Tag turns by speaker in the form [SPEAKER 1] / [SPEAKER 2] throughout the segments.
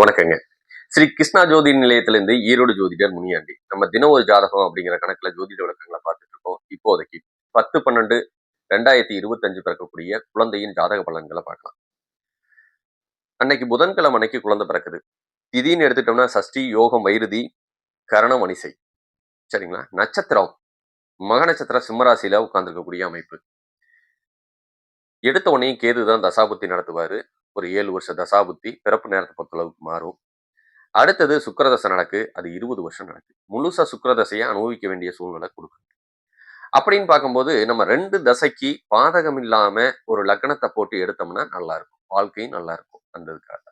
[SPEAKER 1] வணக்கங்க. ஸ்ரீ கிருஷ்ணா ஜோதி நிலையத்திலிருந்து ஈரோடு ஜோதிடர் முனியாண்டி. நம்ம தினம் ஒரு ஜாதகம் அப்படிங்கிற கணக்குல ஜோதிட விளக்கங்களை பார்த்துட்டு இருக்கோம். இப்போதைக்கு பத்து பன்னெண்டு ரெண்டாயிரத்தி இருபத்தஞ்சு பிறக்கக்கூடிய குழந்தையின் ஜாதக பலன்களை பார்க்கலாம். அன்னைக்கு புதன்கிழமை அன்னைக்கு குழந்தை பிறக்குது. திடீர்னு எடுத்துட்டோம்னா சஷ்டி யோகம் வைருதி கரணம் அனிசை சரிங்களா? நட்சத்திரம். மக நட்சத்திர சிம்மராசியில உட்கார்ந்துருக்கக்கூடிய அமைப்பு. எடுத்த உடனே கேது தான் தசாபுத்தி நடத்துவாரு. ஒரு ஏழு வருஷ தசாபுத்தி பிறப்பு நேரத்தை பொறுத்தளவுக்கு மாறும். அடுத்தது சுக்கரதசை நடக்கு அது இருபது வருஷம் நடக்கு. முழுசா சுக்கரதசையை அனுபவிக்க வேண்டிய சூழ்நிலை கொடுக்கும். அப்படின்னு பார்க்கும்போது நம்ம ரெண்டு தசைக்கு பாதகம் இல்லாம ஒரு லக்னத்தை போட்டு எடுத்தோம்னா நல்லா இருக்கும் வாழ்க்கையும் நல்லா இருக்கும் அந்த இதுக்காக.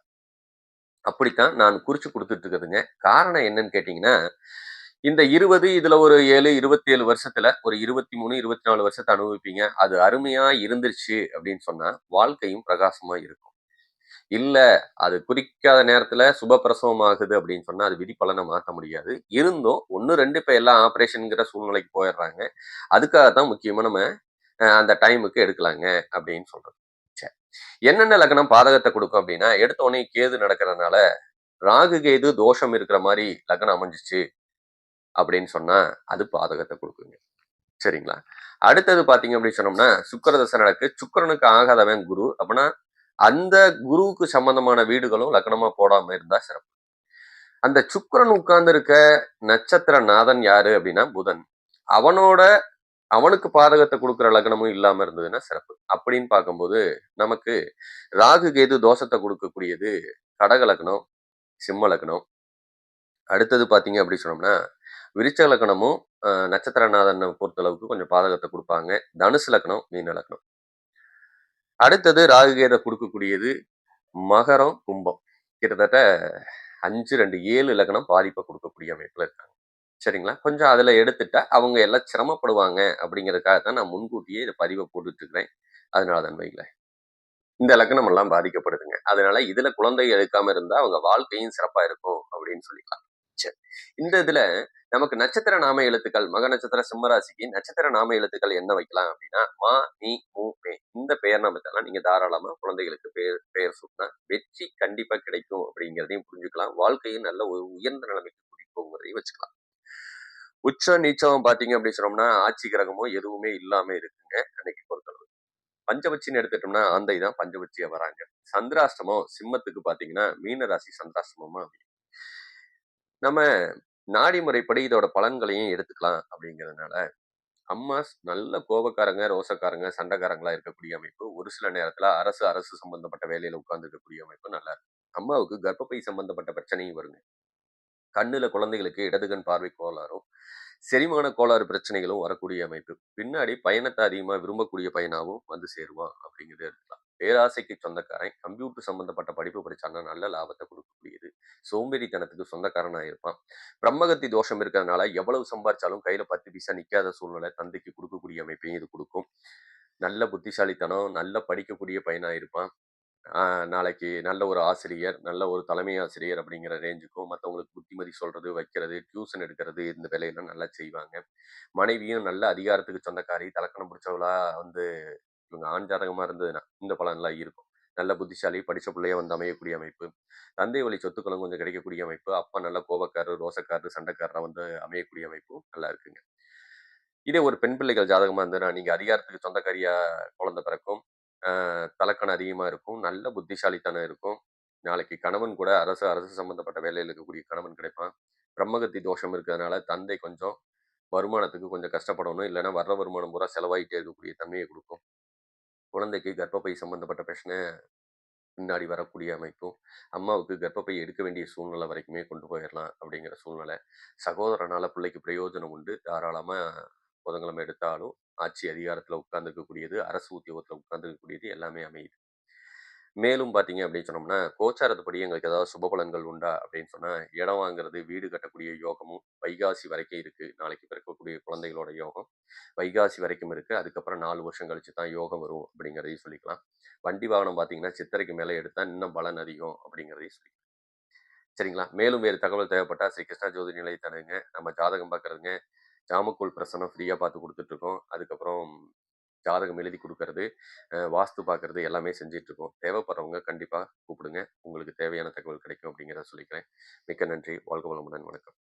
[SPEAKER 1] அப்படித்தான் நான் குறிச்சு கொடுத்துட்டு இருக்குதுங்க காரணம் என்னன்னு கேட்டீங்கன்னா இந்த இருபது இதுல ஒரு ஏழு இருபத்தி ஏழு வருஷத்துல ஒரு இருபத்தி மூணு இருபத்தி நாலு வருஷத்தை அனுபவிப்பீங்க. அது அருமையா இருந்துருச்சு அப்படின்னு சொன்னா வாழ்க்கையும் பிரகாசமா இருக்கும். இல்லை அது குறிக்காத நேரத்தில் சுப பிரசவம் ஆகுது அப்படின்னு சொன்னால் அது விதிப்பலனை மாற்ற முடியாது. இருந்தும் ஒன்று ரெண்டு இப்போ எல்லாம் ஆப்ரேஷனுங்கிற சூழ்நிலைக்கு போயிடுறாங்க. அதுக்காக தான் முக்கியமாக நம்ம அந்த டைமுக்கு எடுக்கலாங்க அப்படின்னு சொல்கிறோம் சரி. என்னென்ன லக்னம் பாதகத்தை கொடுக்கும் அப்படின்னா எடுத்த உடனே கேது நடக்கிறதுனால ராகு கேது தோஷம் இருக்கிற மாதிரி லக்னம் அமைஞ்சிச்சு அப்படின்னு சொன்னால் அது பாதகத்தை கொடுக்குங்க. சரிங்களா? அடுத்தது பார்த்தீங்க அப்படின்னு சொன்னோம்னா சுக்கிரதசை நடக்கு. சுக்கிரனுக்கு ஆகாதவன் குரு. அப்படின்னா அந்த குருவுக்கு சம்பந்தமான வீடுகளும் லக்னமா போடாம இருந்தா சிறப்பு. அந்த சுக்கரன் உட்கார்ந்து இருக்க நட்சத்திர நாதன் யாரு அப்படின்னா புதன். அவனோட அவனுக்கு பாதகத்தை கொடுக்குற லக்னமும் இல்லாம இருந்ததுன்னா சிறப்பு. அப்படின்னு பார்க்கும்போது நமக்கு ராகு கேது தோஷத்தை கொடுக்கக்கூடியது கடக லக்னம் சிம்ம லக்னம் அடுத்தது பாத்தீங்க அப்படி சொன்னோம்னா விருச்ச லக்னமும் நட்சத்திரநாதனை பொறுத்தளவுக்கு கொஞ்சம் பாதகத்தை கொடுப்பாங்க. தனுசு லக்னம் மீன லக்னம் அடுத்தது ராகுகேதை கொடுக்கக்கூடியது மகரம் கும்பம். கிட்டத்தட்ட அஞ்சு ரெண்டு ஏழு இலக்கணம் பாதிப்பை கொடுக்கக்கூடிய அமைப்புல இருக்காங்க. சரிங்களா? கொஞ்சம் அதுல எடுத்துட்டா அவங்க எல்லாம் சிரமப்படுவாங்க அப்படிங்கிறதுக்காக தான் நான் முன்கூட்டியே இதை பதிவை போட்டுட்டு இருக்கிறேன் அதனால தான் வைங்களேன் இந்த லக்னம் எல்லாம் பாதிக்கப்படுதுங்க. அதனால இதுல குழந்தை எடுக்காம இருந்தா அவங்க வாழ்க்கையும் சிறப்பா இருக்கும் அப்படின்னு சொல்லிக்கலாம். பிக்சர் இந்த இதுல நமக்கு நட்சத்திர நாம எழுத்துக்கள் மக நட்சத்திர சிம்மராசிக்கு நட்சத்திர நாம எழுத்துக்கள் என்ன வைக்கலாம் அப்படின்னா மா நீ மூ மே. இந்த பெயர் நாமத்தெல்லாம் நீங்க தாராளமா குழந்தைகளுக்கு பெயர் பெயர் சூட்டினா வெற்றி கண்டிப்பா கிடைக்கும் அப்படிங்கிறதையும் புரிஞ்சுக்கலாம். வாழ்க்கையும் நல்ல ஒரு உயர்ந்த நிலைமைக்கு கூட்டிட்டு போகுங்கிறதையும் வச்சுக்கலாம். உச்ச நீச்சம் பாத்தீங்க அப்படின்னு சொன்னோம்னா ஆட்சி கிரகமும் எதுவுமே இல்லாம இருக்குங்க அன்னைக்கு பொறுத்தளவு. பஞ்சபட்சின்னு எடுத்துட்டோம்னா ஆந்தை தான் பஞ்சபட்சியா வராங்க. சந்திராஷ்டமம் சிம்மத்துக்கு பாத்தீங்கன்னா மீன ராசி சந்திராஷ்டமமா அமையும். நம்ம நாடி முறைப்படி இதோட பலன்களையும் எடுத்துக்கலாம் அப்படிங்கிறதுனால அம்மா நல்ல கோபக்காரங்க ரோசக்காரங்க சண்டைக்காரங்களா இருக்கக்கூடிய அமைப்பு ஒரு சில நேரத்துல அரசு அரசு சம்பந்தப்பட்ட வேலையில உட்கார்ந்து இருக்கக்கூடிய அமைப்பு நல்லா இருக்கும் அம்மாவுக்கு கர்ப்பப்பை சம்பந்தப்பட்ட பிரச்சனையும் வருங்க. கண்ணுல குழந்தைகளுக்கு இடதுகண் பார்வை கோளாறும் செரிமான கோளாறு பிரச்சனைகளும் வரக்கூடிய அமைப்பு. பின்னாடி பயணத்தை அதிகமா விரும்பக்கூடிய பயனாகவும் வந்து சேருவான் அப்படிங்கிறதே எடுத்துக்கலாம். பேராசைக்கு சொந்தக்காரன். கம்ப்யூட்டர் சம்பந்தப்பட்ட படிப்பு படிச்சான்னா நல்ல லாபத்தை கொடுக்கக்கூடியது. சோம்பேறித்தனத்துக்கு சொந்தக்காரனாக இருப்பான். பிரம்மகத்தி தோஷம் இருக்கிறதுனால எவ்வளவு சம்பாரிச்சாலும் கையில பத்து பைசா நிக்காத சூழ்நிலை தந்தைக்கு கொடுக்கக்கூடிய அமைப்பையும் இது கொடுக்கும். நல்ல புத்திசாலித்தனம் நல்ல படிக்கக்கூடிய பையனாக இருப்பான். நாளைக்கு நல்ல ஒரு ஆசிரியர் நல்ல ஒரு தலைமை ஆசிரியர் அப்படிங்கிற ரேஞ்சுக்கும் மற்றவங்களுக்கு புத்திமதி சொல்றது வைக்கிறது டியூஷன் எடுக்கிறது இந்த வேலையெல்லாம் நல்லா செய்வாங்க. மனைவியும் நல்ல அதிகாரத்துக்கு சொந்தக்காரி தலக்கணம் பிடிச்சவளா வந்து இவங்க ஆண் ஜாதகமா இருந்ததுன்னா இந்த பலன்லாம் இருக்கும். நல்ல புத்திசாலி படிச்ச பிள்ளைய வந்து அமையக்கூடிய அமைப்பு தந்தை வழி சொத்துக்களும் கொஞ்சம் கிடைக்கக்கூடிய அமைப்பு அப்பா நல்ல கோபக்காரர் ரோசக்காரர் சண்டைக்காரராக வந்து அமையக்கூடிய அமைப்பும் நல்லா இருக்குங்க. இதே ஒரு பெண் பிள்ளைகள் ஜாதகமா இருந்ததுன்னா நீங்க அதிகாரத்துக்கு சொந்தக்காரியா குழந்தை பிறக்கும் ஆஹ் தலக்கணம் அதிகமா இருக்கும் நல்ல புத்திசாலித்தனம் இருக்கும். நாளைக்கு கணவன் கூட அரசு அரசு சம்பந்தப்பட்ட வேலையில் இருக்கக்கூடிய கணவன் கிடைப்பான். பிரம்மகத்தி தோஷம் இருக்கிறதுனால தந்தை கொஞ்சம் வருமானத்துக்கு கொஞ்சம் கஷ்டப்படணும். இல்லைன்னா வர்ற வருமானம் பூரா செலவாயிட்டே இருக்கக்கூடிய தன்மையை கொடுக்கும். குழந்தைக்கு கர்ப்பப்பை சம்பந்தப்பட்ட பிரச்சனை பின்னாடி வரக்கூடிய அமைப்பும் அம்மாவுக்கு கர்ப்பப்பை எடுக்க வேண்டிய சூழ்நிலை வரைக்குமே கொண்டு போயிடலாம் அப்படிங்கிற சூழ்நிலை. சகோதரனால் பிள்ளைக்கு பிரயோஜனம் உண்டு. தாராளமாக புதன்கிழமை எடுத்தாலும் ஆட்சி அதிகாரத்தில் உட்கார்ந்துருக்கக்கூடியது அரசு உத்தியோகத்தில் உட்கார்ந்துருக்கக்கூடியது எல்லாமே அமையுது. மேலும் பார்த்தீங்க அப்படின்னு சொன்னோம்னா கோச்சாரத்துப்படி எங்களுக்கு ஏதாவது சுப பலன்கள் உண்டா அப்படின்னு சொன்னால் இடம் வாங்குறது வீடு கட்டக்கூடிய யோகமும் வைகாசி வரைக்கும் இருக்கு. நாளைக்கு பிறக்கக்கூடிய குழந்தைகளோட யோகம் வைகாசி வரைக்கும் இருக்குது அதுக்கப்புறம் நாலு வருஷம் கழிச்சு தான் யோகம் வரும் அப்படிங்கிறதையும் சொல்லிக்கலாம். வண்டி வாகனம் பார்த்தீங்கன்னா சித்திரைக்கு மேலே எடுத்தால் இன்னும் பலன் அதிகம் அப்படிங்கிறதையும் சொல்லிக்கலாம். சரிங்களா? மேலும் வேறு தகவல் தேவைப்பட்டா ஸ்ரீ கிருஷ்ணா ஜோதி நிலையத்தனுங்க நம்ம ஜாதகம் பார்க்குறதுங்க. ஜாமக்கூல் பிரசனம் ஃப்ரீயாக பார்த்து கொடுத்துட்ருக்கோம் அதுக்கப்புறம் ஜாதகம் எழுதி கொடுக்கறது வாஸ்து பார்க்கறது எல்லாமே செஞ்சிட்டு இருக்கோம் தேவைப்படுறவங்க கண்டிப்பாக கூப்பிடுங்க. உங்களுக்கு தேவையான தகவல் கிடைக்கும் அப்படிங்கிறத சொல்லிக்கிறேன். மிக்க நன்றி. வாழ்க வளமுடன். வணக்கம்.